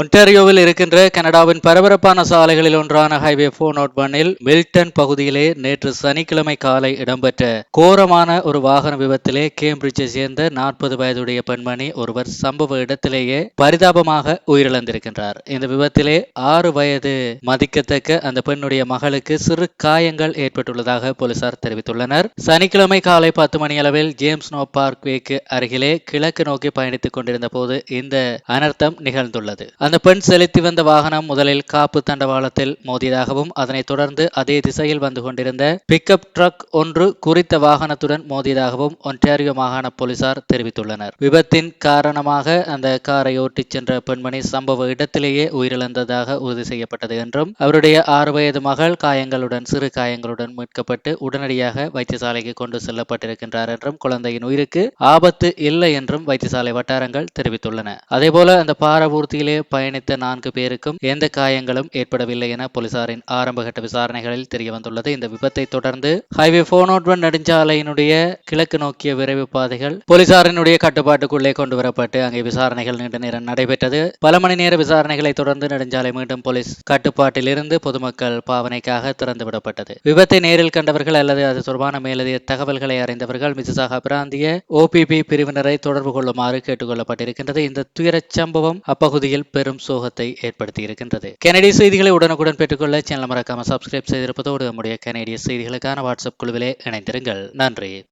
ஒன்டாரியோவில் இருக்கின்ற கனடாவின் பரபரப்பான சாலைகளில் ஒன்றான ஹைவே போர் நோட் ஒன்னில் மில்டன் பகுதியிலே நேற்று சனிக்கிழமை காலை இடம்பெற்ற கோரமான ஒரு வாகன விபத்திலே கேம்பிரிட்ஜை சேர்ந்த நாற்பது வயதுடைய பெண்மணி ஒருவர் சம்பவ இடத்திலேயே பரிதாபமாக உயிரிழந்திருக்கின்றார். இந்த விபத்திலே ஆறு வயது மதிக்கத்தக்க அந்த பெண்ணுடைய மகளுக்கு சிறு காயங்கள் ஏற்பட்டுள்ளதாக போலீசார் தெரிவித்துள்ளனர். சனிக்கிழமை காலை பத்து மணி அளவில் ஜேம்ஸ் நோ பார்க்வேக்கு அருகிலே கிழக்கு நோக்கி பயணித்துக் கொண்டிருந்த போது இந்த அனர்த்தம் நிகழ்ந்துள்ளது. அந்த பெண் செலுத்தி வந்த வாகனம் முதலில் காப்பு தண்டவாளத்தில் மோதியதாகவும் அதனைத் தொடர்ந்து அதே திசையில் வந்து கொண்டிருந்த பிக்கப் ட்ரக் ஒன்று குறித்த வாகனத்துடன் மோதியதாகவும் ஒன்டாரியோ மாகாண போலீசார் தெரிவித்துள்ளனர். விபத்தின் காரணமாக அந்த காரை ஓட்டிச் சென்ற பெண்மணி சம்பவ இடத்திலேயே உயிரிழந்ததாக உறுதி செய்யப்பட்டது என்றும் அவருடைய ஆறு வயது மகள் காயங்களுடன் சிறு காயங்களுடன் மீட்கப்பட்டு உடனடியாக வைத்தியசாலைக்கு கொண்டு செல்லப்பட்டிருக்கின்றார் என்றும் குழந்தையின் உயிருக்கு ஆபத்து இல்லை என்றும் வைத்தியசாலை வட்டாரங்கள் தெரிவித்துள்ளன. அதேபோல அந்த பாரபூர்த்தியிலே பயணித்த நான்கு பேருக்கும் எந்த காயங்களும் ஏற்படவில்லை என போலீசாரின் ஆரம்பகட்ட விசாரணைகளில் தெரியவந்துள்ளது. இந்த விபத்தை தொடர்ந்து ஹைவே போர் நோட் ஒன் நெடுஞ்சாலையினுடைய கிழக்கு நோக்கிய விரைவு பாதைகள் போலீசாரினுடைய கட்டுப்பாட்டுக்குள்ளே கொண்டு வரப்பட்டு அங்கே விசாரணைகள் நீண்ட நேரம் நடைபெற்றது. பல மணி நேர விசாரணைகளை தொடர்ந்து நெடுஞ்சாலை மீண்டும் போலீஸ் கட்டுப்பாட்டில் இருந்து பொதுமக்கள் பாவனைக்காக திறந்து விடப்பட்டது விபத்தை நேரில் கண்டவர்கள் அல்லது அது தொடர்பான மேலதிக தகவல்களை அறிந்தவர்கள் மிசிசாகா பிராந்திய ஓபிபி பிரிவினரை தொடர்பு கொள்ளுமாறு கேட்டுக்கொள்ளப்பட்டிருக்கின்றது. இந்த துயரச் சம்பவம் அப்பகுதியில் பெரும் சோகத்தை ஏற்படுத்தி இருக்கின்றது கனடிய செய்திகளை உடனுக்குடன் பெற்றுக்கொள்ள சேனல் மறக்காம சப்ஸ்கிரைப் செய்திருப்பதோடு நம்முடைய கனடிய செய்திகளுக்கான வாட்ஸ்அப் குழுவிலே இணைந்திருங்கள். நன்றி.